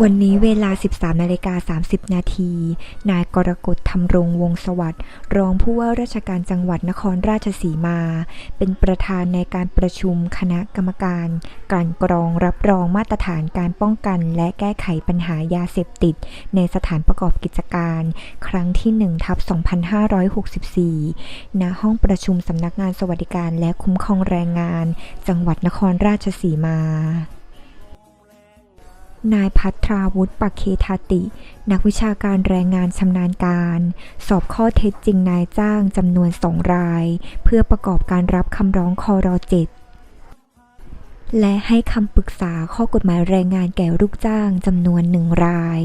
วันนี้เวลา 13นาฬิกา30 นาที นายกรกฎธรรมรงวงสวัสดิ์รองผู้ว่าราชการจังหวัดนครราชสีมา เป็นประธานในการประชุมคณะกรรมการกลั่นกรองรับรองมาตรฐานการป้องกัน และแก้ไขปัญหายาเสพติด ในสถานประกอบกิจการ ครั้งที่1ทับ2564 ณ ห้องประชุมสำนักงานสวัสดิการและคุ้มครองแรงงาน จังหวัดนครราชสีมา นายพัทราวุฒิปักเคทาติ นักวิชาการแรงงานชำนาญการ สอบข้อเท็จจริงนายจ้างจำนวนสองราย เพื่อประกอบการรับคำร้องคอรเจ็ดและให้คำปรึกษาข้อกฎหมายแรงงานแก่ลูกจ้างจำนวนหนึ่งราย